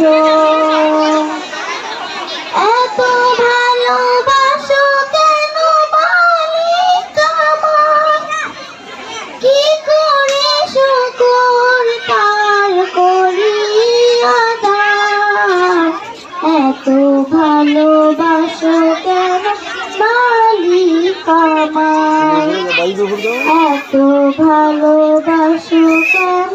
ভালোবাসো। এত ভালোবাসো কেন কি করে শুকুর তার করি আদার এত ভালোবাসো কেন মালিক আমার? এত ভালোবাসো কেন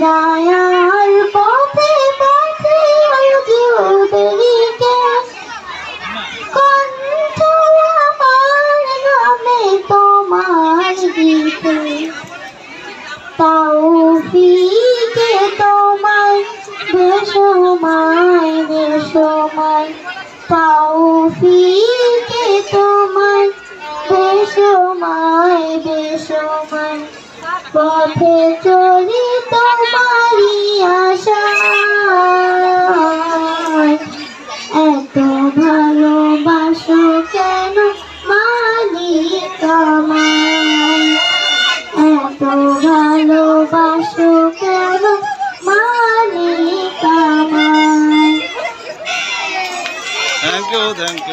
হেদায়ার পথে পথে যুদরিকে কণ্ঠে আমার তোমার গীতে। বেসময় তৌফিকে তোমায় বেসময় বেসময় পথে চলি তোমারই আশায়। এত ভালোবাসো কেন আমায়? এত ভালোবাসো কেন মালিক আমায়? Thank you thank you